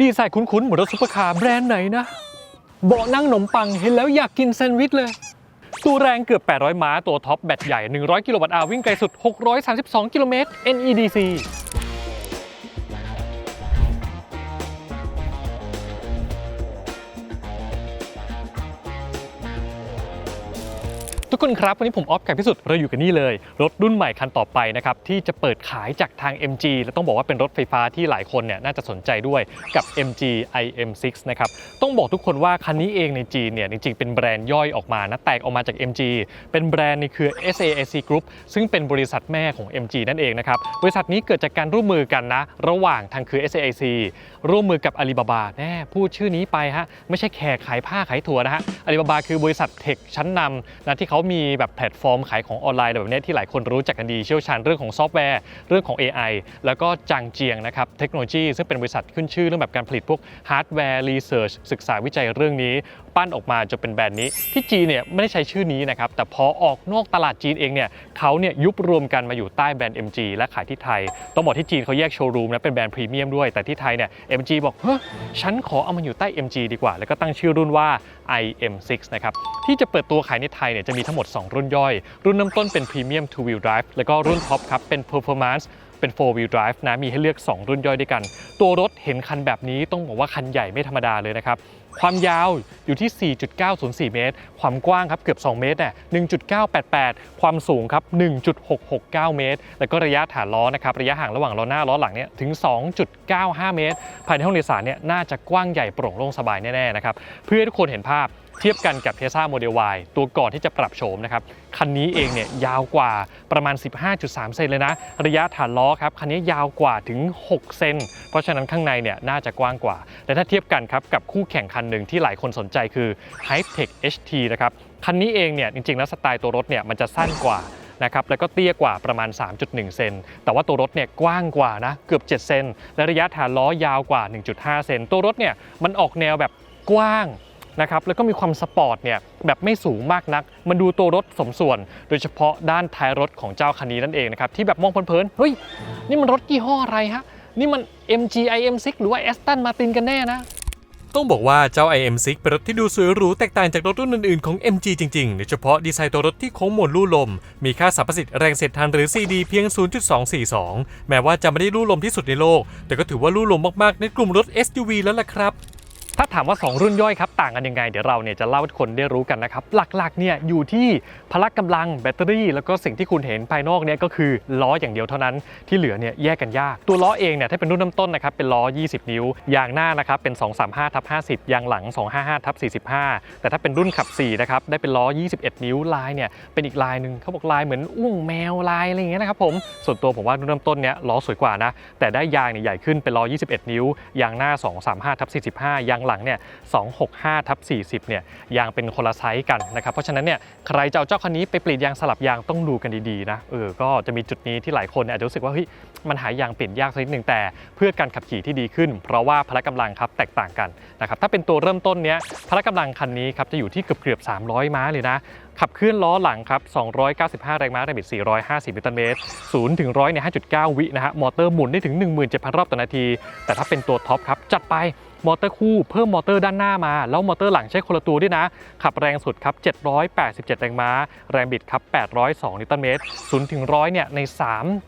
ดีไซน์คุ้นๆ เหมือนรถซุปเปอร์คาร์แบรนด์ไหนนะเบาะนั่งขนมปังเห็นแล้วอยากกินแซนด์วิชเลย ตัวแรงเกือบ 800 ม้าตัวท็อปแบตใหญ่ 100 กิโลวัตต์อาววิ่งไกลสุด 632 กิโลเมตร NEDC ทุกคนครับ วันนี้ผมออฟกับพิสุทธิ์เราอยู่กันนี่เลย รถรุ่นใหม่คันต่อไปนะครับที่จะเปิดขายจากทาง MG และต้องบอกว่าเป็นรถไฟฟ้าที่หลายคนเนี่ยน่าจะสนใจด้วยกับ MG IM6 นะครับต้องบอกทุกคนว่าคันนี้เองในจีนเนี่ยจริงๆเป็นแบรนด์ย่อยออกมานะแตกออกมาจาก MG เป็นแบรนด์ในเครือ SAIC Group ซึ่งเป็นบริษัทแม่ของ MG นั่นเองนะครับบริษัทนี้เกิดจากการร่วมมือกันนะระหว่างทางคือ SAIC ร่วมมือกับอาลีบาบาแน่พูดชื่อนี้ไปฮะไม่ใช่แขกขายผ้าขายถั่วนะฮะอาลีบาบาคือบริษัทเทคชั้นนำนะที่เขามีแบบแพลตฟอร์มขายของออนไลน์แบบนี้ที่หลายคนรู้จักกันดีเชี่ยวชาญเรื่องของซอฟต์แวร์ เรื่องของ AI แล้วก็จางเจียงนะครับเทคโนโลยีซึ่งเป็นบริษัทขึ้นชื่อเรื่องแบบการผลิตพวกฮาร์ดแวร์รีเสิร์ชศึกษาวิจัยเรื่องนี้ ปั้นออกมาจนเป็นแบรนด์นี้ ที่จีนเนี่ยไม่ได้ใช้ชื่อนี้นะครับ แต่พอออกนอกตลาดจีนเองเนี่ยเขาเนี่ยยุบรวมกันมาอยู่ใต้แบรนด์ MG และขายที่ไทย ต้องบอกที่จีนเขาแยกโชว์รูมนะเป็นแบรนด์พรีเมียมด้วย แต่ที่ไทยเนี่ย MG บอกเฮ้ยฉันขอเอามาอยู่ใต้ MG ดีกว่า แล้วก็ตั้งชื่อรุ่นว่า IM6 นะครับที่จะเปิดตัวขายในไทยเนี่ยจะมีทั้งหมด 2 รุ่นย่อย รุ่นน้ำต้นเป็น Premium Two Wheel Drive แล้วก็รุ่นท็อปครับเป็น Performance เป็น 4 wheel drive นะ มีให้เลือก 2 รุ่นย่อยด้วยกัน ตัวรถเห็นคันแบบนี้ต้องบอกว่าคันใหญ่ไม่ธรรมดาเลยนะครับ ความยาวอยู่ที่ 4.904 เมตร ความกว้างครับเกือบ 2 เมตรเนี่ย1.988 ความสูงครับ 1.669 เมตร แล้วก็ระยะฐานล้อนะครับ ระยะห่างระหว่างล้อหน้าล้อหลังเนี่ยถึง 2.95 เมตร ภายในห้องโดยสารเนี่ยน่าจะกว้างใหญ่โปร่งโล่งสบายแน่ๆนะครับ เพื่อให้ทุกคนเห็นภาพ เทียบกันกับ Tesla Model Y ตัวก่อนที่จะปรับโฉมนะครับ คันนี้เองเนี่ยยาวกว่าประมาณ 15.3 เซนเลยนะ ระยะฐานล้อครับ คันนี้ยาวกว่าถึง 6 เซน เพราะฉะนั้นข้างในเนี่ยน่าจะกว้างกว่า และถ้าเทียบกันครับกับคู่แข่งคันหนึ่งที่หลายคนสนใจคือ Hightech HT นะครับ คันนี้เองเนี่ยจริงๆแล้วสไตล์ตัวรถเนี่ยมันจะสั้นกว่านะครับแล้วก็เตี้ยกว่าประมาณ 3.1 เซน แต่ว่าตัวรถเนี่ยกว้างกว่านะเกือบ 7 เซน และระยะฐานล้อยาวกว่า 1.5 เซน ตัวรถเนี่ยมันออกแนวแบบกว้าง นะครับแล้วก็มีความสปอร์ตเนี่ยแบบไม่สูงมากนัก มันดูตัวรถสมส่วน โดยเฉพาะด้านท้ายรถของเจ้าคันนี้นั่นเองนะครับที่แบบมองเพลินๆเฮ้ยนี่มันรถยี่ห้ออะไรฮะนี่มัน MG IM6 หรือว่า Aston Martin กันแน่นะต้องบอกว่าเจ้า IM6 เป็นรถที่ดูสวยหรูแตกต่างจากรถรุ่นอื่นๆของ MG จริงๆ โดยเฉพาะดีไซน์ตัวรถที่โค้งมนลู่ลม มีค่าสรรพสิทธิ์แรงเสียดทานหรือ CD เพียง 0.242 แม้ว่าจะไม่ได้ลู่ลมที่สุดในโลก แต่ก็ถือว่าลู่ลมมากๆ ในกลุ่มรถ SUV แล้วล่ะครับ ถ้าถามว่า 2 รุ่นย่อยครับต่างกันยังไง เดี๋ยวเราเนี่ยจะเล่าให้คนได้รู้กันนะครับ หลักๆเนี่ยอยู่ที่พละกำลังแบตเตอรี่ แล้วก็สิ่งที่คุณเห็นภายนอกเนี่ยก็คือล้ออย่างเดียวเท่านั้นที่เหลือเนี่ยแยกกันยาก ตัวล้อเองเนี่ยถ้าเป็นรุ่นน้ำต้นนะครับเป็นล้อ 20 นิ้วยางหน้านะครับเป็น 235ทับ50 ยางหลัง 255ทับ45 แต่ถ้าเป็นรุ่นขับ4นะครับได้เป็นล้อ 21 นิ้วลายเนี่ยเป็นอีกลายหนึ่งเขาบอกลายเหมือนอุ้งแมวลายอะไรอย่างเงี้ยนะครับผมส่วนตัวผมว่ารุ่นเริ่มต้นเนี่ยล้อสวยกว่านะแต่ได้ยางเนี่ยใหญ่ขึ้นเป็นล้อ 21 นิ้วยางหน้า 235ทับ45ยางหลังเนี่ย265ทับ40เนี่ยยางเป็นคนละไซส์กันนะครับเพราะฉะนั้นเนี่ยใครจะเอาเจ้าคันนี้ไปเปลี่ยนยางสลับยางต้องดูกันดีๆนะเออก็จะมีจุดนี้ที่หลายคนอาจจะรู้สึกว่าเฮ้ยมันหายางเปลี่ยนยากสักนิดหนึ่งแต่ เพื่อการขับขี่ที่ดีขึ้น เพราะว่าพละกำลังครับแตกต่างกันนะครับถ้าเป็นตัวเริ่มต้นเนี้ยพละกำลังคันนี้ครับจะอยู่ที่เกือบเกือบๆ300 ม้าเลยนะขับเคลื่อนล้อหลังครับ 295 แรงม้าแรงบิด 450 นิวตันเมตร 0 ถึง 100เนี่ย5.9 วินะฮะ มอเตอร์หมุนได้ถึง 17,000 รอบต่อนาที แต่ถ้าเป็นตัวท็อปครับ จัดไป มอเตอร์คู่เพิ่มมอเตอร์ด้านหน้ามา แล้วมอเตอร์หลังใช้คนละตัวด้วยนะ ขับแรงสุดครับ 787 แรงม้า แรงบิดครับ 802 นิวตันเมตร0ถึง100เนี่ยใน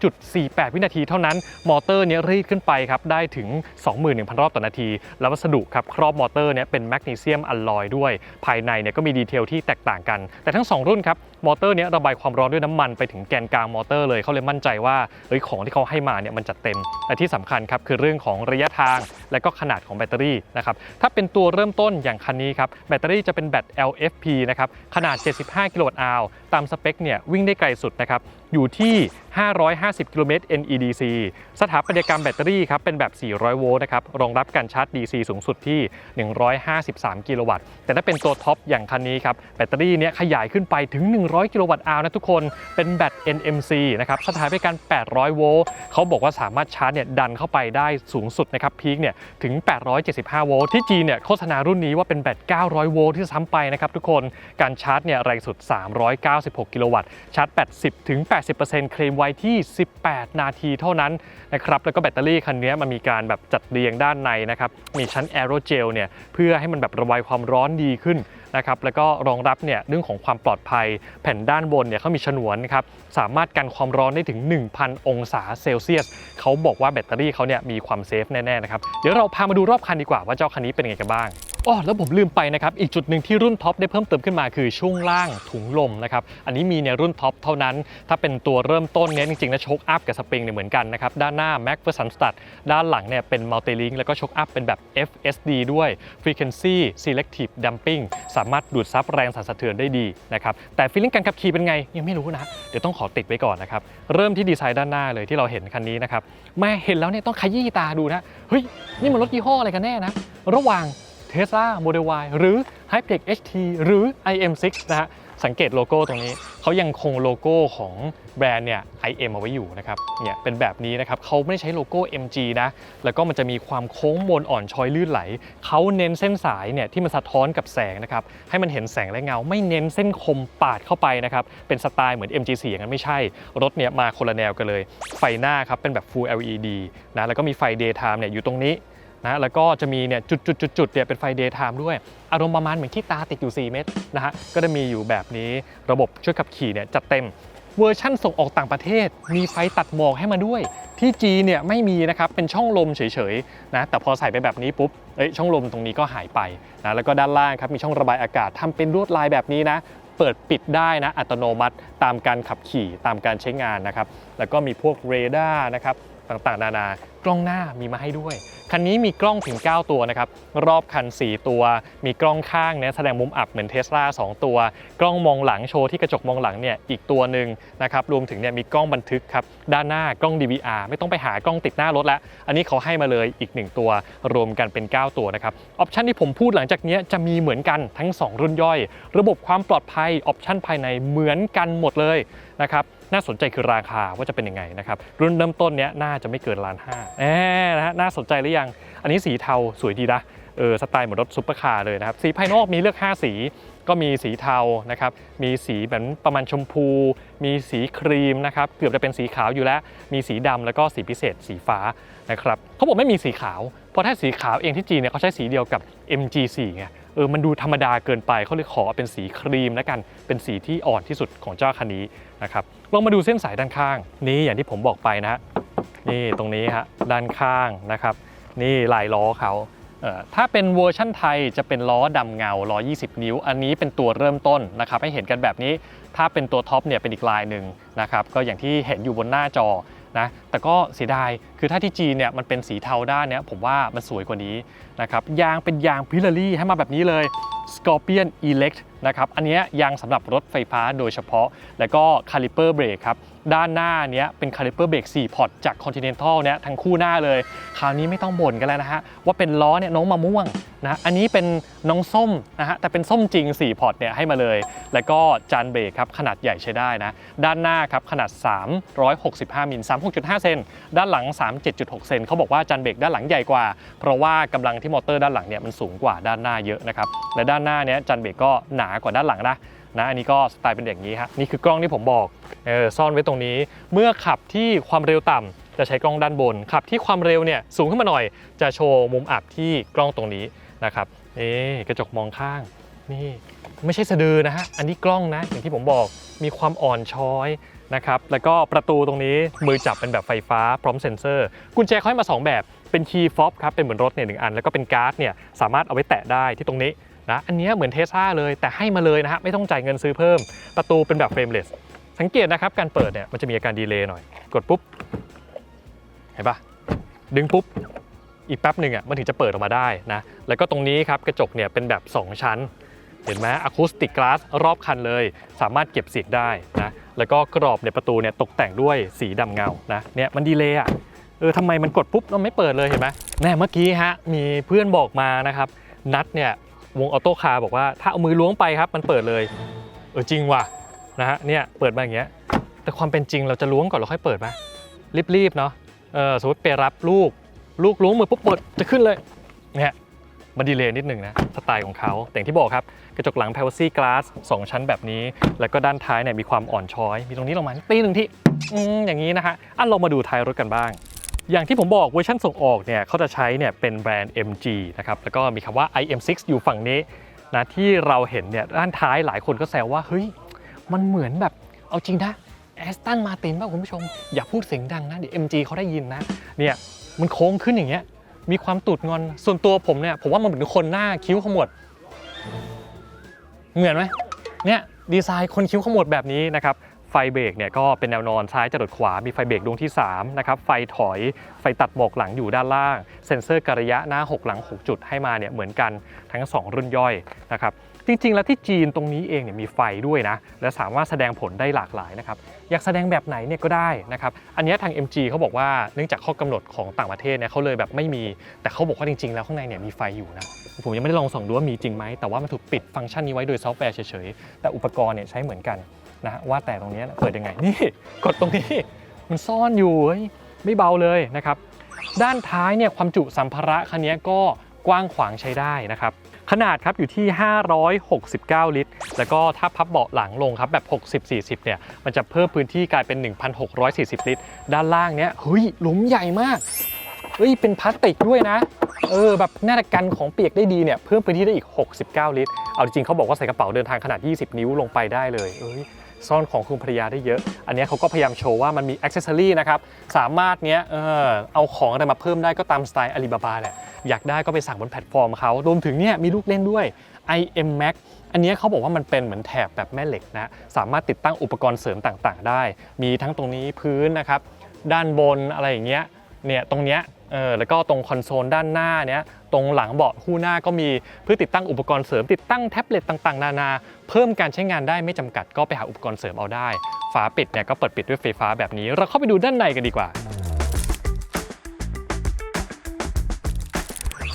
3.48 วินาทีเท่านั้น มอเตอร์เนี่ยรีดขึ้นไปครับ ได้ถึง 21,000 รอบต่อนาที แล้ววัสดุครับครอบมอเตอร์เนี่ยเป็นแมกนีเซียมอลลอยด้วย ภายในเนี่ยก็มีดีเทลที่แตกต่างกัน แต่ทั้ง 2 รุ่นครับมอเตอร์เนี้ยระบายความร้อนด้วยน้ำมันไปถึงแกนกลางมอเตอร์เลยเขาเลยมั่นใจว่าเอ้ยของที่เขาให้มาเนี่ยมันจัดเต็มและที่สำคัญครับคือเรื่องของระยะทางและก็ขนาดของแบตเตอรี่นะครับถ้าเป็นตัวเริ่มต้นอย่างคันนี้ครับแบตเตอรี่จะเป็นแบต LFP นะครับขนาด 75 กิโลวัตต์อาวตามสเปคเนี่ยวิ่งได้ไกลสุดนะครับอยู่ที่ 550 กิโลเมตร NEDC สถาปัตยกรรมแบตเตอรี่ครับเป็นแบบ 400 โวลต์นะครับรองรับการชาร์จ DC สูงสุดที่ 153 กิโลวัตต์ แต่ถ้าเป็นตัวท็อปอย่างคันนี้ครับแบตเตอรี่เนี่ยขยายขึ้นไปถึง 100 กิโลวัตต์อาวนะทุกคนเป็นแบต NMC นะครับสถานบริการ800 โวลต์เขาบอกว่าสามารถชาร์จเนี่ยดันเข้าไปได้สูงสุดนะครับพีคเนี่ยถึง75 โวลต์ที่จีนเนี่ยโฆษณารุ่นนี้ว่าเป็นแบต 900 โวลต์ที่ซ้ำไปนะครับทุกคนการชาร์จเนี่ยแรงสุด 396 กิโลวัตต์ชาร์จ 80ถึง80%เคลมไว้ที่ 18 นาทีเท่านั้นนะครับแล้วก็แบตเตอรี่คันนี้มันมีการแบบจัดเรียงด้านในนะครับมีชั้นแอโรเจลเนี่ยเพื่อให้มันแบบระบายความร้อนดีขึ้น นะครับแล้วก็รองรับเนี่ยเรื่องของความปลอดภัย แผ่นด้านบนเนี่ยเขามีฉนวนครับสามารถกันความร้อนได้ถึง 1,000 องศาเซลเซียสเขาบอกว่าแบตเตอรี่เขาเนี่ยมีความเซฟแน่ๆนะครับเดี๋ยวเราพามาดูรอบคันดีกว่าว่าเจ้าคันนี้เป็นยังไงกันบ้าง อ๋อแล้วผมลืมไปนะครับ อีกจุดหนึ่งที่รุ่นท็อปได้เพิ่มเติมขึ้นมาคือช่วงล่างถุงลมนะครับ อันนี้มีในรุ่นท็อปเท่านั้น ถ้าเป็นตัวเริ่มต้นเนี่ยจริงๆนะโชคอัพกับสปริงเนี่ยเหมือนกันนะครับ ด้านหน้า Mac v e r s u n Stud ด้านหลังเนี่ยเป็น Multi Link แล้วก็โชคอัพเป็นแบบ FSD ด้วย Frequency Selective Damping สามารถดูดซับแรงสั่นสะเทือนได้ดีนะครับ แต่ฟีลลิ่งการขับขี่เป็นไงยังไม่รู้นะ เดี๋ยวต้องขอติดไว้ก่อนนะครับ เริ่มที่ดีไซน์ด้านหน้าเลยที่เราเห็นคันนี้นะครับแม่เห็นแล้วเนี่ยต้องขยี้ตาดูนะ เฮ้ยนี่มันรถยี่ห้ออะไรกันแน่นะ ระหว่าง Tesla Model Y หรือ Hybrid HT หรือ IM6 นะฮะสังเกตโลโก้ตรงนี้ เขายังคงโลโก้ของแบรนด์เนี่ย IM เอาไว้อยู่นะครับเนี่ยเป็นแบบนี้นะครับเขาไม่ได้ใช้โลโก้ MG นะแล้วก็มันจะมีความโค้งมนอ่อนช้อยลื่นไหล เขาเน้นเส้นสายเนี่ยที่มันสะท้อนกับแสงนะครับให้มันเห็นแสงและเงา ไม่เน้นเส้นคมปาดเข้าไปนะครับเป็นสไตล์เหมือน MG4 อย่างนั้นไม่ใช่ รถเนี่ยมาคนละแนวกันเลย ไฟหน้าครับเป็นแบบ Full LED นะแล้วก็มีไฟ Daytime เนี่ยอยู่ตรงนี้ นะแล้วก็จะมีเนี่ยจุดจุดจุดจุดเนี่ยเป็นไฟ daytime ด้วย อารมณ์ประมาณเหมือนที่ตาติดอยู่ 4 เมตรนะฮะก็จะมีอยู่แบบนี้ระบบช่วยขับขี่เนี่ยจัดเต็มเวอร์ชั่นส่งออกต่างประเทศ มีไฟตัดหมอกให้มาด้วย ที่จีเนี่ยไม่มีนะครับ เป็นช่องลมเฉยๆนะแต่พอใส่ไปแบบนี้ปุ๊บเอ้ยช่องลมตรงนี้ก็หายไปนะแล้วก็ด้านล่างครับมีช่องระบายอากาศทำเป็นลวดลายแบบนี้นะเปิดปิดได้นะอัตโนมัติตามการขับขี่ตามการใช้งานนะครับแล้วก็มีพวกเรดาร์นะครับต่างๆ นานา กล้องหน้ามีมาให้ด้วย คันนี้มีกล้องถึง 9 ตัวนะครับ รอบคัน 4 ตัว มีกล้องข้างเนี่ยแสดงมุมอับเหมือนเทสลา2ตัว กล้องมองหลังโชว์ที่กระจกมองหลังเนี่ยอีกตัวหนึ่งนะครับ รวมถึงเนี่ยมีกล้องบันทึกครับ ด้านหน้ากล้อง DVR ไม่ต้องไปหากล้องติดหน้ารถล้วอันนี้เขาให้มาเลยอีก 1 ตัว รวมกันเป็น 9 ตัวนะครับ ออปชันที่ผมพูดหลังจากนี้จะมีเหมือนกันทั้ง 2 รุ่นย่อย ระบบความปลอดภัยออปชันภายในเหมือนกันหมดเลยนะครับ น่าสนใจคือราคาว่าจะเป็นยังไงนะครับรุ่นเริ่มต้นเนี้ยน่าจะไม่เกินล้านห้าแหมนะฮะน่าสนใจหรือยัง อันนี้สีเทาสวยดีนะเออสไตล์เหมือนรถซุปเปอร์คาร์เลยนะครับสีภายนอกมีเลือก 5 สีก็มีสีเทานะครับ มีสีแบบประมาณชมพู มีสีครีมนะครับ เกือบจะเป็นสีขาวอยู่แล้ว มีสีดำแล้วก็สีพิเศษสีฟ้า นะครับเขาบอกไม่มีสีขาว เพราะถ้าสีขาวเองที่จีนเนี่ยเขาใช้สีเดียวกับ MG4 ไงเออมันดูธรรมดาเกินไปเขาเลยขอเป็นสีครีมแล้วกันเป็นสีที่อ่อนที่สุดของเจ้าคันนี้นะครับลองมาดูเส้นสายด้านข้าง นี่อย่างที่ผมบอกไปนะฮะนี่ตรงนี้ฮะด้านข้างนะครับ นี่ลายล้อเขาเออถ้าเป็นเวอร์ชั่นไทยจะเป็นล้อดำเงา 120 นิ้ว อันนี้เป็นตัวเริ่มต้นนะครับให้เห็นกันแบบนี้ ถ้าเป็นตัวท็อปเนี่ยเป็นอีกลายหนึ่งนะครับ ก็อย่างที่เห็นอยู่บนหน้าจอ นะแต่ก็เสียดายคือถ้าที่จีนเนี่ยมันเป็นสีเทาด้านเนี้ยผมว่ามันสวยกว่านี้นะครับยางเป็นยางพิลารี่ให้มาแบบนี้เลย Scorpion Elect นะครับอันนี้ยยางสำหรับรถไฟฟ้าโดยเฉพาะ แล้วก็คาลิเปอร์เบรกครับ ด้านหน้าเนี้ยเป็นคาลิเปอร์เบรก4พอร์ตจาก Continental เนี้ยทั้งคู่หน้าเลย คราวนี้ไม่ต้องบ่นกันแล้วนะฮะ ว่าเป็นล้อเนี่ยน้องมะม่วงนะอันนี้เป็นน้องส้มนะฮะแต่เป็นส้มจริง 4 พอร์ตเนี่ยให้มาเลย แล้วก็จานเบรกครับขนาดใหญ่ใช้ได้นะ ด้านหน้าครับขนาด 365มิล36.5 เซนด้านหลัง 37.6 เซนเขาบอกว่าจานเบรกด้านหลังใหญ่กว่า เพราะว่ากำลังที่มอเตอร์ด้านหลังเนี่ยมันสูงกว่าด้านหน้าเยอะนะครับและด้านหน้าเนี้ยจานเบรกก็หนากว่าด้านหลังนะ นะอันนี้ก็สไตล์เป็นอย่างนี้ฮะนี่คือกล้องที่ผมบอกเออซ่อนไว้ตรงนี้ เมื่อขับที่ความเร็วต่ำจะใช้กล้องด้านบนขับที่ความเร็วเนี่ยสูงขึ้นมาหน่อย จะโชว์มุมอับที่กล้องตรงนี้นะครับเอ๊กระจกมองข้างนี่ไม่ใช่สะดือนะฮะอันนี้กล้องนะอย่างที่ผมบอกมีความอ่อนช้อยนะครับแล้วก็ประตูตรงนี้มือจับเป็นแบบไฟฟ้าพร้อมเซ็นเซอร์ กุญแจเขาให้มา 2 แบบเป็นคีย์ฟอบครับเป็นเหมือนรถเนี่ยหนึ่งอัน แล้วก็เป็นการ์ดเนี่ยสามารถเอาไว้แตะได้ที่ตรงนี้ นะอันเนี้ยเหมือนเทสลาเลยแต่ให้มาเลยนะฮะไม่ต้องจ่ายเงินซื้อเพิ่ม ประตูเป็นแบบเฟรมเลสสังเกตนะครับการเปิดเนี่ยมันจะมีอาการดีเลย์หน่อย กดปุ๊บ เห็นปะดึงปุ๊บ อีกแป๊บหนึ่งอะมันถึงจะเปิดออกมาได้นะ แล้วก็ตรงนี้ครับกระจกเนี่ยเป็นแบบ 2 ชั้น เห็นไหมอะคูสติกกลาสรอบคันเลย สามารถเก็บเสียงได้นะแล้วก็กรอบในประตูเนี่ยตกแต่งด้วยสีดำเงานะเนี่ยมันดีเลยอะเออทำไมมันกดปุ๊บแล้วไม่เปิดเลยเห็นไหมแน่เมื่อกี้ฮะมีเพื่อนบอกมานะครับนัดเนี่ย วงออโต้คาร์บอกว่าถ้าเอามือล้วงไปครับมันเปิดเลยเออจริงว่ะนะฮะเนี่ยเปิดมาอย่างเงี้ยแต่ความเป็นจริงเราจะล้วงก่อนแล้วค่อยเปิดปะรีบๆเนาะเออสมมติไปรับลูก ลูกล้วงมือปุ๊บเปิดจะขึ้นเลยเนี่ยมันดีเลย์นิดหนึ่งนะสไตล์ของเขาแต่งที่บอกครับ กระจกหลัง Privacy Glass 2 ชั้นแบบนี้ แล้วก็ด้านท้ายเนี่ยมีความอ่อนช้อย มีตรงนี้ลงมาตีหนึ่งที่อย่างนี้นะฮะอันเรามาดูท้ายรถกันบ้าง อย่างที่ผมบอกเวอร์ชันส่งออกเนี่ยเขาจะใช้เนี่ยเป็นแบรนด์ MG นะครับแล้วก็มีคำว่า IM6 อยู่ฝั่งนี้นะที่เราเห็นเนี่ยด้านท้ายหลายคนก็แซวว่าเฮ้ยมันเหมือนแบบเอาจริงนะแอสตันมาตินป่ะคุณผู้ชม อย่าพูดเสียงดังนะเดี๋ยว MG เขาได้ยินนะเนี่ยมันโค้งขึ้นอย่างเงี้ยมีความตูดงอนส่วนตัวผมเนี่ยผมว่ามันเหมือนคนหน้าคิ้วขมวด เหมือนไหมเนี่ยดีไซน์คนคิ้วขมวดแบบนี้นะครับ ไฟเบรกเนี่ยก็เป็นแนวนอนซ้ายจรดขวา มีไฟเบรกดวงที่3นะครับ ไฟถอย ไฟตัดหมอกหลังอยู่ด้านล่าง เซ็นเซอร์การะยะหน้า 6 หลัง 6 จุดให้มาเนี่ยเหมือนกันทั้ง 2 รุ่นย่อยนะครับ จริง ๆ แล้วที่จีนตรงนี้เองเนี่ยมีไฟด้วยนะ และสามารถแสดงผลได้หลากหลายนะครับ อยากแสดงแบบไหนเนี่ยก็ได้นะครับ อันนี้ทาง MG เขาบอกว่าเนื่องจากข้อกำหนดของต่างประเทศเนี่ยเขาเลยแบบไม่มี แต่เขาบอกว่าจริง ๆ แล้วข้างในเนี่ยมีไฟอยู่นะ ผมยังไม่ได้ลองส่องดูว่ามีจริงไหมแต่ว่ามันถูกปิดฟังก์ชันนี้ไว้โดยซอฟต์แวร์เฉยๆ แต่อุปกรณ์เนี่ยใช้เหมือนกัน นะว่าแต่ตรงนี้เปิดยังไงนี่กดตรงนี้มันซ่อนอยู่เฮ้ยไม่เบาเลยนะครับด้านท้ายเนี่ยความจุสัมภาระคันนี้ก็กว้างขวางใช้ได้นะครับขนาดครับอยู่ที่ 569 ลิตร แล้วก็ถ้าพับเบาะหลังลงครับแบบ 60-40 เนี่ย มันจะเพิ่มพื้นที่กลายเป็น 1,640 ลิตร ด้านล่างเนี้ยเฮ้ยหลุมใหญ่มาก เฮ้ย เป็นพลาสติกด้วยนะ เออ แบบน่าจะกันของเปียกได้ดีเนี่ย เพิ่มพื้นที่ได้อีก 69 ลิตร เอาจริงๆเขาบอกว่าใส่กระเป๋าเดินทางขนาด 20 นิ้วลงไปได้เลย เอ้ย ซ่อนของคุณภรรยาได้เยอะ อันนี้เขาก็พยายามโชว์ว่ามันมีอ c เซ s ซอรี่นะครับ สามารถเนี้ยเออเอาของอะไรมาเพิ่มได้ก็ตามสไตล์อาลีบาบาแหละ อยากได้ก็ไปสั่งบนแพลตฟอร์มเขา รวมถึงเนี่ยมีลูกเล่นด้วย IM Max อันนี้เขาบอกว่ามันเป็นเหมือนแถบแบบแม่เหล็กนะ สามารถติดตั้งอุปกรณ์เสริมต่างๆ ได้ มีทั้งตรงนี้พื้นนะครับ ด้านบนอะไรอย่างเงี้ย เนี่ยตรงเนี้ย เออแล้วก็ตรงคอนโซลด้านหน้าเนี้ยตรงหลังเบาะคู่หน้าก็มีเพื่อติดตั้งอุปกรณ์เสริมติดตั้งแท็บเล็ตต่างๆ นานา เพิ่มการใช้งานได้ไม่จำกัดก็ไปหาอุปกรณ์เสริมเอาได้ ฝาปิดเนี่ยก็เปิดปิดด้วยไฟฟ้าแบบนี้ เราเข้าไปดูด้านในกันดีกว่า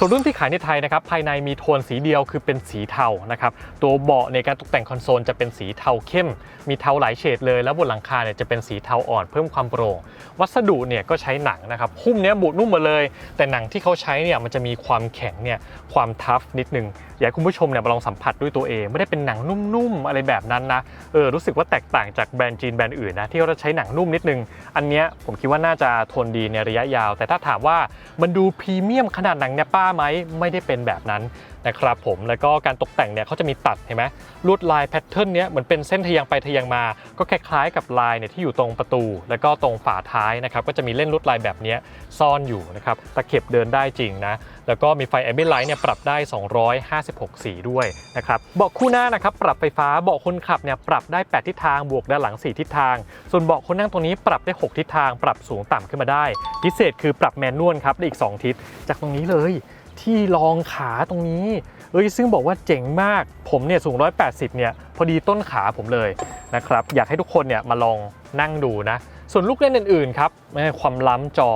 ส่วนรุ่นที่ขายในไทยนะครับภายในมีโทนสีเดียวคือเป็นสีเทานะครับตัวเบาะในการตกแต่งคอนโซลจะเป็นสีเทาเข้ม มีเทาหลายเฉดเลย แล้วบนหลังคาเนี่ยจะเป็นสีเทาอ่อนเพิ่มความโปร่งวัสดุเนี่ยก็ใช้หนังนะครับหุ้มเนี้ยบุนุ่มมาเลย แต่หนังที่เขาใช้เนี่ยมันจะมีความแข็งเนี่ยความทัฟนิดนึง อยากให้คุณผู้ชมเนี่ยมาลองสัมผัสด้วยตัวเอง ไม่ได้เป็นหนังนุ่มๆอะไรแบบนั้นนะเออรู้สึกว่าแตกต่างจากแบรนด์จีนแบรนด์อื่นนะที่เขาจะใช้หนังนุ่มนิดนึง อันเนี้ยผมคิดว่าน่าจะทนดีในระยะยาว แต่ถ้าถามว่ามันดูพรีเมียมขนาดหนังเนี่ยป้าไหมไม่ได้เป็นแบบนั้น นะครับผมแล้วก็การตกแต่งเนี่ยเขาจะมีตัดเห็นไหมลวดลายแพทเทิร์นเนี้ยเหมือนเป็นเส้นทะแยงไปทะแยงมา ก็คล้ายๆกับลายเนี่ยที่อยู่ตรงประตู แล้วก็ตรงฝาท้ายนะครับก็จะมีเล่นลวดลายแบบนี้ซ่อนอยู่นะครับตะเข็บเดินได้จริงนะแล้วก็มีไฟ ambient light เนี่ยปรับได้ 256 สีด้วยนะครับเบาะคู่หน้านะครับปรับไฟฟ้าเบาะคนขับเนี่ยปรับได้ 8 ทิศทางบวกด้านหลัง 4 ทิศทาง ส่วนเบาะคนนั่งตรงนี้ปรับได้ 6 ทิศทาง ปรับสูงต่ำขึ้นมาได้ พิเศษคือปรับแมนนวลครับได้อีก 2 ทิศจากตรงนี้เลย ที่รองขาตรงนี้เอ้ยซึ่งบอกว่าเจ๋งมากผมเนี่ยสูง 180 เนี่ยพอดีต้นขาผมเลยนะครับอยากให้ทุกคนเนี่ยมาลองนั่งดูนะ ส่วนลูกเล่นอื่นๆครับไม่ให้ความล้ำจอ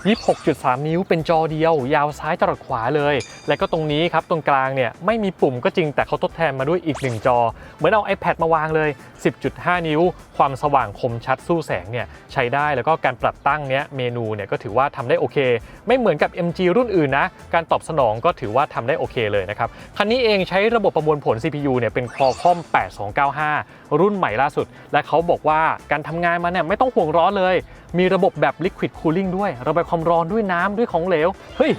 26.3 นิ้วเป็นจอเดียว ยาวซ้ายตลอดขวาเลย และก็ตรงนี้ครับตรงกลางเนี่ยไม่มีปุ่มก็จริงแต่เขาทดแทนมาด้วยอีก1จอ เหมือนเอา iPad มาวางเลย 10.5 นิ้ว ความสว่างคมชัดสู้แสงเนี่ยใช้ได้แล้วก็การปรับตั้งเนี้ยเมนูเนี่ยก็ถือว่าทำได้โอเค ไม่เหมือนกับ MG รุ่นอื่นนะ การตอบสนองก็ถือว่าทำได้โอเคเลยนะครับคันนี้เองใช้ระบบประมวลผล CPU เนี่ยเป็น Qualcomm 8295 รุ่นใหม่ล่าสุด และเขาบอกว่าการทำงานมันเนี่ยไม่ต้องห่วงร้อนเลย มีระบบแบบ Liquid Cooling ด้วย ระบายความร้อนด้วยน้ำด้วยของเหลว เฮ้ย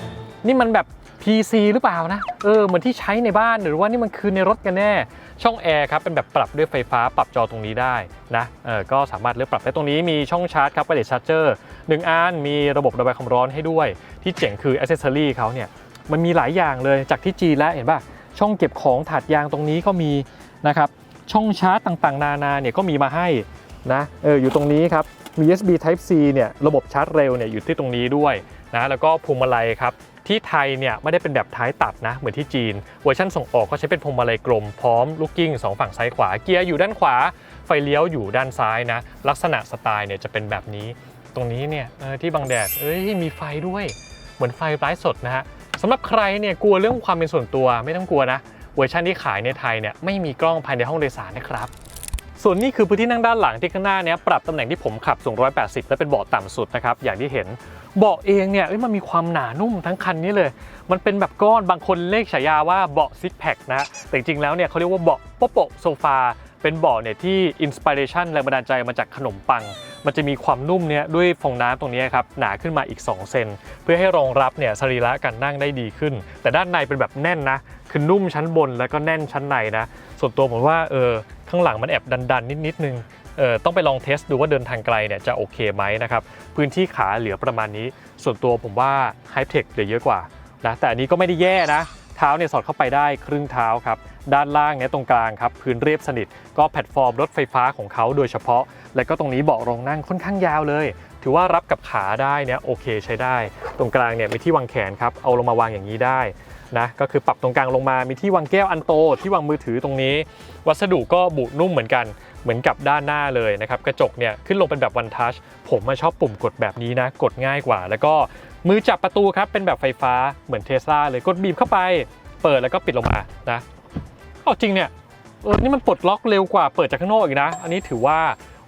นี่มันแบบ PC หรือเปล่านะ เออ เหมือนที่ใช้ในบ้านหรือว่านี่มันคือในรถกันแน่ ช่องแอร์ครับ เป็นแบบปรับด้วยไฟฟ้าปรับจอตรงนี้ได้นะ เออ ก็สามารถเลือกปรับได้ตรงนี้มีช่องชาร์จครับไวเลสชาร์จเจอร์หนึ่งอันมีระบบระบายความร้อนให้ด้วย ที่เจ๋งคืออ c เซ s ซอรีเขาเนี่ยมันมีหลายอย่างเลยจากที่จีนแล้วเห็นป่ะช่องเก็บของถาดยางตรงนี้ก็มีนะครับ ช่องชาร์จต่างๆ นานาเนี่ยก็มีมาให้นะเอออยู่ตรงนี้ครับ มี USB Type C เนี่ยระบบชาร์จเร็วเนี่ยอยู่ที่ตรงนี้ด้วยนะแล้วก็พวงมาลัยครับที่ไทยเนี่ยไม่ได้เป็นแบบท้ายตัดนะ เหมือนที่จีน เวอร์ชันส่งออกก็ใช้เป็นพวงมาลัยกลมพร้อมลูกกิ้งสองฝั่งซ้ายขวาเกียร์อยู่ด้านขวา ไฟเลี้ยวอยู่ด้านซ้ายนะ ลักษณะสไตล์เนี่ยจะเป็นแบบนี้ ตรงนี้เนี่ยที่บังแดดเอ้ยมีไฟด้วย เหมือนไฟไร้สดนะฮะสำหรับใครเนี่ยกลัวเรื่องความเป็นส่วนตัวไม่ต้องกลัวนะ เวอร์ชันที่ขายในไทยเนี่ยไม่มีกล้องภายในห้องโดยสารนะครับส่วนนี้คือพื้นที่นั่งด้านหลังที่ข้างหน้าเนี้ยปรับตำแหน่งที่ผมขับสูง 180 และเป็นเบาะต่ำสุดนะครับอย่างที่เห็นเบาะเองเนี่ยมันมีความหนานุ่มทั้งคันนี้เลย มันเป็นแบบก้อนบางคนเรียกฉายาว่าเบาะซิกแพคนะแต่จริงๆแล้วเนี่ยเขาเรียกว่าเบาะโปโปะโซฟาเป็นเบาะเนี่ยที่อินสปิเรชันแรงบันดาลใจมาจากขนมปัง มันจะมีความนุ่มเนี่ยด้วยฟองน้ำตรงนี้ครับหนาขึ้นมาอีก 2 เซนเพื่อให้รองรับเนี่ยสรีระการนั่งได้ดีขึ้น แต่ด้านในเป็นแบบแน่นนะคือนุ่มชั้นบนแล้วก็แน่นชั้นในนะส่วนตัวผมว่าเออข้างหลังมันแอบดันๆ นิดนิดนึงเออต้องไปลองเทสดูว่าเดินทางไกลเนี่ยจะโอเคไหมนะครับพื้นที่ขาเหลือประมาณนี้ ส่วนตัวผมว่าไฮเทคเหลือเยอะกว่านะแต่อันนี้ก็ไม่ได้แย่นะเท้าเนี่ยสอดเข้าไปได้ครึ่งเท้าครับด้านล่างเนี่ยตรงกลางครับพื้นเรียบสนิท ก็แพลตฟอร์มรถไฟฟ้าของเขาโดยเฉพาะ และก็ตรงนี้เบาะรองนั่งค่อนข้างยาวเลย ถือว่ารับกับขาได้เนี่ยโอเคใช้ได้ ตรงกลางเนี่ยมีที่วางแขนครับเอาลงมาวางอย่างนี้ได้นะก็คือปรับตรงกลางลงมามีที่วางแก้วอันโต ที่วางมือถือตรงนี้ วัสดุก็บุนุ่มเหมือนกันเหมือนกับด้านหน้าเลยนะครับ กระจกเนี่ยขึ้นลงเป็นแบบวันทัชผมมาชอบปุ่มกดแบบนี้นะ กดง่ายกว่า แล้วก็มือจับประตูครับ เป็นแบบไฟฟ้าเหมือนเทสลาเลยกดบีบเข้าไป เปิดแล้วก็ปิดลงมานะเอาจริงเนี่ยเออนี่มันปลดล็อกเร็วกว่าเปิดจากข้างนอกอีกนะ อันนี้ถือว่า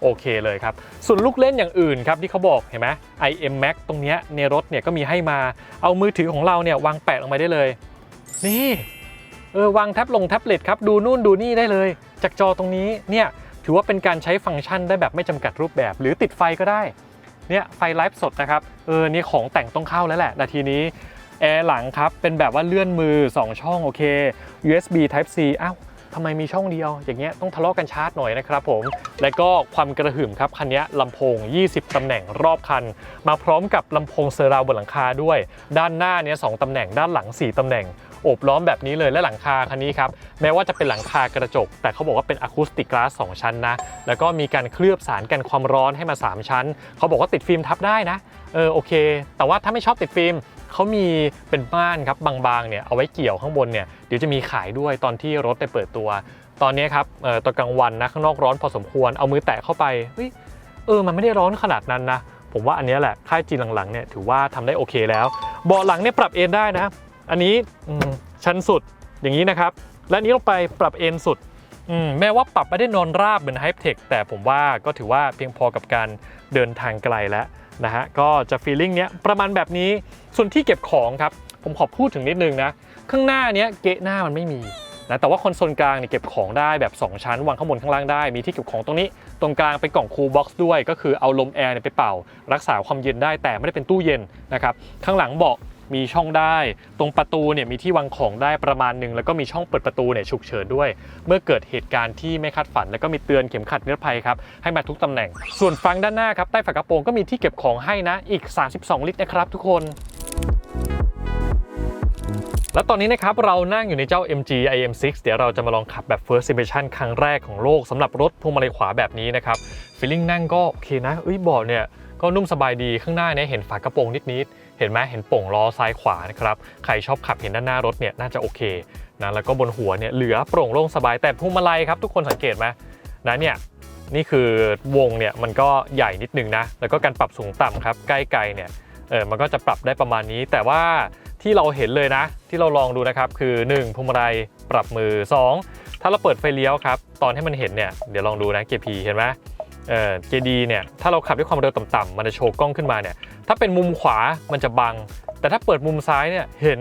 โอเคเลยครับ ส่วนลูกเล่นอย่างอื่นครับที่เขาบอกเห็นไหม IM Max ตรงเนี้ยในรถเนี่ยก็มีให้มาเอามือถือของเราเนี่ยวางแปะลงไปได้เลย นี่เออวางแท็บลงแท็บเล็ตครับดูนู่นดูนี่ได้เลย จากจอตรงนี้เนี่ยถือว่าเป็นการใช้ฟังก์ชันได้แบบไม่จำกัดรูปแบบ หรือติดไฟก็ได้เนี่ยไฟไลฟ์สดนะครับเออนี่ของแต่งต้องเข้าแล้วแหละนาทีนี้แอร์หลังครับเป็นแบบว่าเลื่อนมือ 2 ช่องโอเค USB Type C อ้าว ทำไมมีช่องเดียว อย่างเงี้ยต้องทะเลาะกันชาร์จหน่อยนะครับผม และก็ความกระหึ่มครับคันนี้ลำโพง 20 ตำแหน่งรอบคัน มาพร้อมกับลำโพงเซอร์ราวบนหลังคาด้วย ด้านหน้าเนี้ยสตำแหน่งด้านหลัง 4 ตำแหน่งโอบล้อมแบบนี้เลยและหลังคาคันนี้ครับแม้ว่าจะเป็นหลังคากระจก แต่เขาบอกว่าเป็นอะคูสติกกลาส2ชั้นนะ แล้วก็มีการเคลือบสารกันความร้อนให้มา 3 ชั้น เขาบอกว่าติดฟิล์มทับได้นะเออโอเค แต่ว่าถ้าไม่ชอบติดฟิล์ม เขามีเป็นบ้านครับบางๆเนี่ยเอาไว้เกี่ยวข้างบนเนี่ยเดี๋ยวจะมีขายด้วยตอนที่รถไปเปิดตัว ตอนนี้ครับตอนกลางวันนะข้างนอกร้อนพอสมควรเอามือแตะเข้าไปเฮ้ยเออมันไม่ได้ร้อนขนาดนั้นนะผมว่าอันนี้แหละค่ายจีนหลังๆเนี่ยถือว่าทำได้โอเคแล้วเบาะหลังเนี่ยปรับเอนได้นะ อันนี้ชั้นสุดอย่างนี้นะครับ และนี้ลงไปปรับเอนสุดมแม้ว่าปรับไม่ได้นอนราบเหมือนไฮเทคแต่ผมว่าก็ถือว่าเพียงพอกับการเดินทางไกลแล้ว นะฮะก็จะฟีลลิ่งเนี้ยประมาณแบบนี้ส่วนที่เก็บของครับ ผมขอพูดถึงนิดนึงนะข้างหน้าเนี้ยเกะหน้ามันไม่มีนะแต่ว่าคอนโซลกลางเนี่ยเก็บของได้แบบ 2 ชั้น วางข้างบนข้างล่างได้ มีที่เก็บของตรงนี้ ตรงกลางเป็นกล่องคูลบ็อกซ์ด้วย ก็คือเอาลมแอร์เนี่ยไปเป่า รักษาความเย็นได้แต่ไม่ได้เป็นตู้เย็นนะครับข้างหลังเบาะ มีช่องได้ ตรงประตูเนี่ยมีที่วางของได้ประมาณหนึ่งแล้วก็มีช่องเปิดประตูเนี่ยฉุกเฉินด้วย เมื่อเกิดเหตุการณ์ที่ไม่คาดฝัน แล้วก็มีเตือนเข็มขัดนิรภัยครับให้มาทุกตำแหน่ง ส่วนฟังด้านหน้าครับใต้ฝากระโปรงก็มีที่เก็บของให้นะอีก 32 ลิตรนะครับทุกคนและตอนนี้นะครับเรานั่งอยู่ในเจ้า MG IM6 เดี๋ยวเราจะมาลองขับแบบ First Impression ครั้งแรกของโลกสำหรับรถพวงมาลัยขวาแบบนี้นะครับฟีลลิ่งนั่งก็โอเคนะเอ้ยเบาะเนี่ยก็นุ่มสบายดีข้างหน้าเนี่ยเห็นฝากระโปรงนิดๆ เห็นไหมเห็นโป่งล้อซ้ายขวานะครับใครชอบขับเห็นด้านหน้ารถเนี่ยน่าจะโอเคนะแล้วก็บนหัวเนี่ยเหลือโปร่งโล่งสบายแต่พวงมาลัยครับทุกคนสังเกตไหมนะเนี่ยนี่คือวงเนี่ยมันก็ใหญ่นิดนึงนะแล้วก็การปรับสูงต่ำครับใกล้ไกลเนี่ยเออมันก็จะปรับได้ประมาณนี้ แต่ว่าที่เราเห็นเลยนะ ที่เราลองดูนะครับคือ 1พวงมาลัยปรับมือ 2 ถ้าเราเปิดไฟเลี้ยวครับตอนให้มันเห็นเนี่ยเดี๋ยวลองดูนะเกียร์พีเห็นไหมเออเกียร์ดีเนี่ยถ้าเราขับด้วยความเร็วต่ำๆมันจะโชว์กล้องขึ้นมาเนี่ย ถ้าเป็นมุมขวามันจะบัง แต่ถ้าเปิดมุมซ้ายเนี่ยเห็น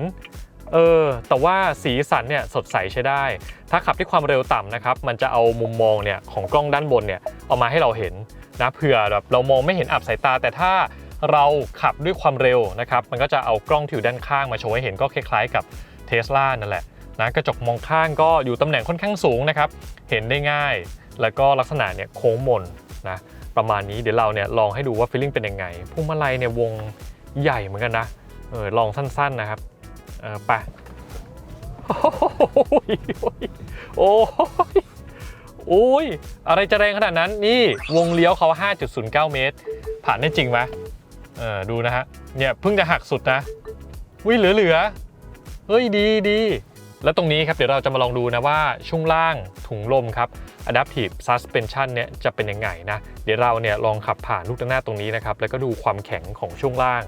เออแต่ว่าสีสันเนี่ยสดใสใช้ได้ ถ้าขับที่ความเร็วต่ำนะครับ มันจะเอามุมมองเนี่ยของกล้องด้านบนเนี่ยเอามาให้เราเห็นนะเผื่อแบบเรามองไม่เห็นอับสายตา แต่ถ้าเราขับด้วยความเร็วนะครับ มันก็จะเอากล้องที่อยู่ด้านข้างมาโชว์ให้เห็นก็คล้ายๆกับเทสลานั่นแหละนะกระจกมองข้างก็อยู่ตำแหน่งค่อนข้างสูงนะครับ เห็นได้ง่าย แล้วก็ลักษณะเนี่ยโค้งมนนะ ประมาณนี้เดี๋ยวเราเนี่ยลองให้ดูว่าฟีลลิ่งเป็นยังไงพวงมาลัยเนี่ยวงใหญ่เหมือนกันนะเออลองสั้นๆนะครับเออไปโอ้ยโอ้ยโอ้ยอะไรจะแรงขนาดนั้นนี่วงเลี้ยวเขา 5.09 เมตร ผ่านได้จริงไหมเออดูนะฮะเนี่ยเพิ่งจะหักสุดนะวิเหลือเหลือๆเฮ้ยดีดี แล้วตรงนี้ครับเดี๋ยวเราจะมาลองดูนะว่าช่วงล่างถุงลมครับ Adaptive Suspension เนี่ยจะเป็นยังไงนะ เดี๋ยวเราเนี่ยลองขับผ่านลูกด้านหน้าตรงนี้นะครับ แล้วก็ดูความแข็งของช่วงล่าง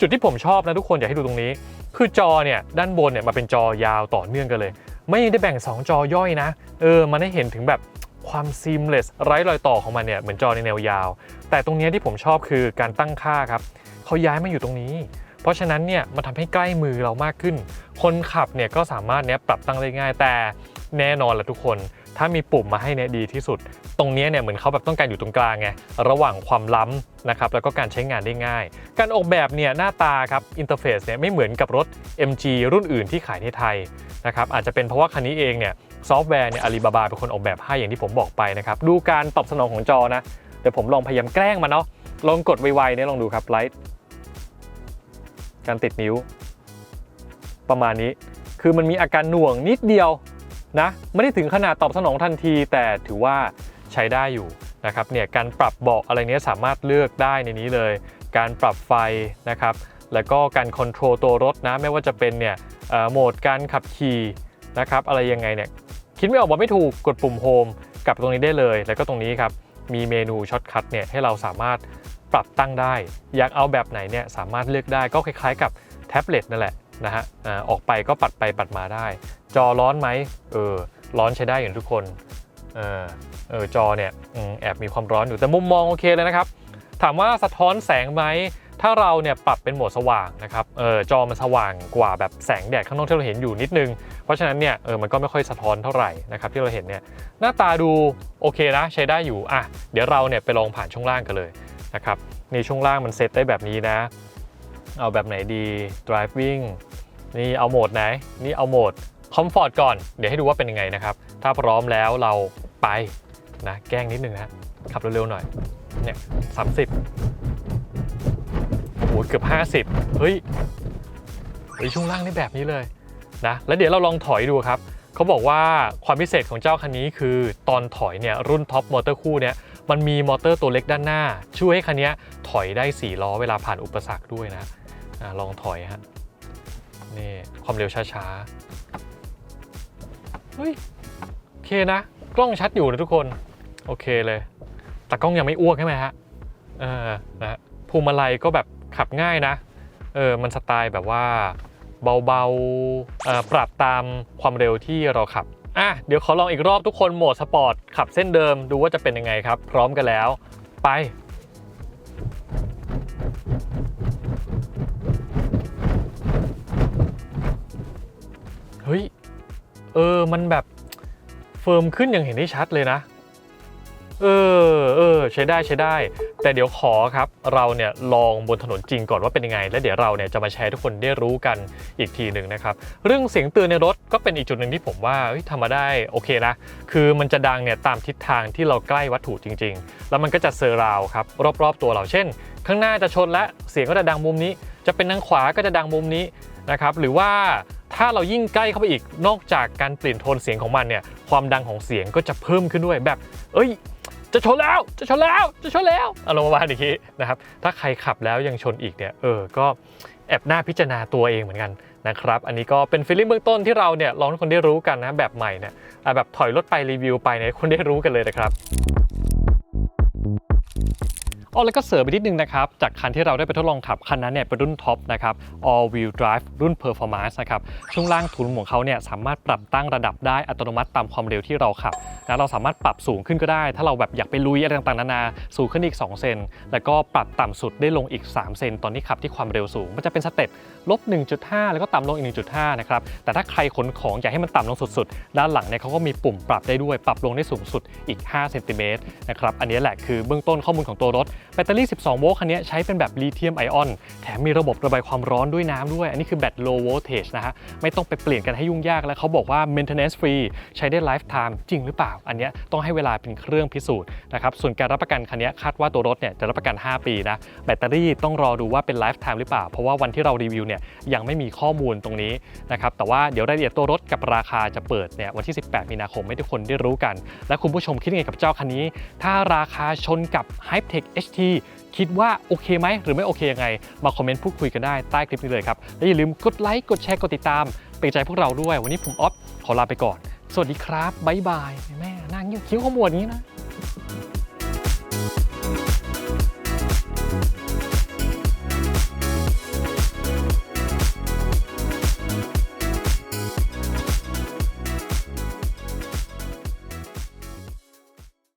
จุดที่ผมชอบนะทุกคนอยากให้ดูตรงนี้ คือจอเนี่ยด้านบนเนี่ยมาเป็นจอยาวต่อเนื่องกันเลย ไม่ได้แบ่ง 2 จอย่อยนะ เออมันให้เห็นถึงแบบความ seamless ไร้รอยต่อของมันเนี่ยเหมือนจอในแนวยาว แต่ตรงเนี้ยที่ผมชอบคือการตั้งค่าครับเขาย้ายมาอยู่ตรงนี้ เพราะฉะนั้นเนี่ยมันทำให้ใกล้มือเรามากขึ้น คนขับเนี่ยก็สามารถเนี่ยปรับตั้งได้ง่ายแต่แน่นอนแหละทุกคน ถ้ามีปุ่มมาให้เนี่ยดีที่สุด ตรงนี้เนี่ยเหมือนเขาแบบต้องการอยู่ตรงกลางไงระหว่างความล้ำนะครับแล้วก็การใช้งานได้ง่าย การออกแบบเนี่ยหน้าตาครับอินเทอร์เฟซเนี่ยไม่เหมือนกับรถ MG รุ่นอื่นที่ขายในไทยนะครับอาจจะเป็นเพราะว่าคันนี้เองเนี่ยซอฟต์แวร์เนี่ยอาลีบาบาเป็นคนออกแบบให้อย่างที่ผมบอกไปนะครับดูการตอบสนองของจอนะเดี๋ยวผมลองพยายามแกล้งมันเนาะลองกดไวๆเนี่ยลองดูครับไลท์ การติดนิ้ว ประมาณนี้คือมันมีอาการหน่วงนิดเดียวนะไม่ได้ถึงขนาดตอบสนองทันที แต่ถือว่าใช้ได้อยู่นะครับเนี่ยการปรับเบาะอะไรเนี้ยสามารถเลือกได้ในนี้เลย การปรับไฟนะครับแล้วก็การคอนโทรลตัวรถนะไม่ว่าจะเป็นเนี่ยโหมดการขับขี่นะครับอะไรยังไงเนี่ยคิดไม่ออกบอกไม่ถูกกดปุ่มโฮมกลับตรงนี้ได้เลย แล้วก็ตรงนี้ครับมีเมนูช็อตคัทเนี่ยให้เราสามารถ ปรับตั้งได้ อยากเอาแบบไหนเนี่ยสามารถเลือกได้ก็คล้ายๆ กับแท็บเล็ตนั่นแหละนะฮะออกไปก็ปัดไปปัดมาได้ จอร้อนไหมเออร้อนใช้ได้อย่างทุกคนเออเออจอเนี่ยอแอบมีความร้อนอยู่แต่มุมมองโอเคเลยนะครับ ถามว่าสะท้อนแสงไหมถ้าเราเนี่ยปรับเป็นโหมดสว่างนะครับเออจอมันสว่างกว่าแบบแสงแดดข้างนอกที่เราเห็นอยู่นิดนึง เพราะฉะนั้นเนี่ยเออมันก็ไม่ค่อยสะท้อนเท่าไหร่นะครับที่เราเห็นเนี่ยหน้าตาดูโอเคนะใช้ได้อยู่อะเดี๋ยวเราเนี่ยไปลองผ่านช่วงล่างกันเลย นะครับในช่วงล่างมันเซตได้แบบนี้นะ เอาแบบไหนดี driving นี่เอาโหมดไหน นี่เอาโหมด comfort ก่อน เดี๋ยวให้ดูว่าเป็นยังไงนะครับ ถ้าพร้อมแล้วเราไปนะ แกล้งนิดนึงนะ ขับเร็วๆหน่อย เนี่ยสามสิบโอ้โหเกือบ50เฮ้ยเฮ้ยช่วงล่างนี่แบบนี้เลยนะ แล้วเดี๋ยวเราลองถอยดูครับ เขาบอกว่าความพิเศษของเจ้าคันนี้คือตอนถอยเนี่ยรุ่นท็อปมอเตอร์คู่เนี่ย มันมีมอเตอร์ตัวเล็กด้านหน้า ช่วยให้คันนี้ถอยได้ 4 ล้อเวลาผ่านอุปสรรคด้วยนะอะลองถอยฮะนี่ความเร็วช้าๆเฮ้ยโอเคนะ กล้องชัดอยู่นะทุกคน โอเคเลย แต่กล้องยังไม่อ้วกใช่ไหมฮะเออนะพวงมาลัยก็แบบขับง่ายนะเออมันสไตล์แบบว่าเบาๆปรับตามความเร็วที่เราขับ อะเดี๋ยวขอลองอีกรอบทุกคนโหมดสปอร์ตขับเส้นเดิมดูว่าจะเป็นยังไงครับ พร้อมกันแล้ว ไปเฮ้ยเออมันแบบเฟิร์มขึ้นอย่างเห็นได้ชัดเลยนะ เออเออใช้ได้ใช้ได้ แต่เดี๋ยวขอครับ เราเนี่ยลองบนถนนจริงก่อนว่าเป็นยังไง แล้วเดี๋ยวเราเนี่ยจะมาแชร์ให้ทุกคนได้รู้กันอีกทีหนึ่งนะครับ เรื่องเสียงเตือนในรถก็เป็นอีกจุดหนึ่งที่ผมว่าทำมาได้โอเคนะ คือมันจะดังเนี่ยตามทิศทางที่เราใกล้วัตถุจริง ๆ แล้วมันก็จะเซอร์ราวครับรอบๆตัวเราเช่น ข้างหน้าจะชนและเสียงก็จะดังมุมนี้ จะเป็นทางขวาก็จะดังมุมนี้นะครับหรือว่าถ้าเรายิ่งใกล้เข้าไปอีกนอกจากการเปลี่ยนโทนเสียงของมันเนี่ยความดังของเสียงก็จะเพิ่มขึ้นด้วยแบบ เอ้ย จะชนแล้วจะชนแล้วจะชนแล้วอารมณ์ประมาณนี้นะครับถ้าใครขับแล้วยังชนอีกเนี่ยเออก็แอบน่าพิจารณาตัวเองเหมือนกันนะครับอันนี้ก็เป็นฟีลลิ่งเบื้องต้นที่เราเนี่ยลองให้คนได้รู้กันนะแบบใหม่เนี่ยแบบถอยรถไปรีวิวไปเนี่ยคนได้รู้กันเลยนะครับ อ๋อแล้วก็เสริมไปนิดนึงนะครับ จากคันที่เราได้ไปทดลองขับ คันนั้นเนี่ยเป็นรุ่นท็อปนะครับ all wheel drive รุ่น performance นะครับ ช่วงล่างทุนของเขาเนี่ยสามารถปรับตั้งระดับได้อัตโนมัติตามความเร็วที่เราขับนะเราสามารถปรับสูงขึ้นก็ได้ ถ้าเราแบบอยากไปลุยอะไรต่างๆนานาสูงขึ้นอีก 2 เซน แล้วก็ปรับต่ำสุดได้ลงอีก 3 เซน ตอนที่ขับที่ความเร็วสูง มันจะเป็นสเต็ปลบ 1.5 แล้วก็ต่ำลงอีก 1.5 นะครับ แต่ถ้าใครขนของอยากให้มันต่ำลงสุดๆ ด้านหลังเนี่ยเขาก็มีปุ่มปรับได้ด้วย ปรับลงได้สูงสุดอีก 5 เซนติเมตรนะครับ อันนี้แหละคือเบื้องต้นข้อมูลของตัวรถแบตเตอรี่ 12 โวลต์คันนี้ใช้เป็นแบบลิเธียมไอออน แถมมีระบบระบายความร้อนด้วยน้ำด้วย อันนี้คือแบต low voltage นะฮะ ไม่ต้องไปเปลี่ยนกันให้ยุ่งยาก และเขาบอกว่า maintenance free ใช้ได้ lifetime จริงหรือเปล่า อันนี้ต้องให้เวลาเป็นเครื่องพิสูจน์นะครับ ส่วนการรับประกันคันนี้คาดว่าตัวรถเนี่ยจะรับประกัน 5 ปีนะ แบตเตอรี่ต้องรอดูว่าเป็น lifetime หรือเปล่า เพราะว่าวันที่เรารีวิวเนี่ยยังไม่มีข้อมูลตรงนี้นะครับ แต่ว่าเดี๋ยวรายละเอียดตัวรถกับราคาจะเปิดเนี่ยวันที่ 18 มีนาคมให้ทุกคนได้รู้กัน และคุณผู้ชมคิดยังไงกับเจ้าคันนี้ ถ้าราคาชนกับ h y p e t e c h ที่คิดว่าโอเคไหมหรือไม่โอเคยังไง มาคอมเมนต์พูดคุยกันได้ใต้คลิปนี้เลยครับ และอย่าลืมกดไลค์กดแชร์กดติดตามเป็นใจพวกเราด้วย วันนี้ผมออฟขอลาไปก่อน สวัสดีครับบ๊ายบายแม่นั่งยิ้วคิ้วขมวดอย่างนี้นะ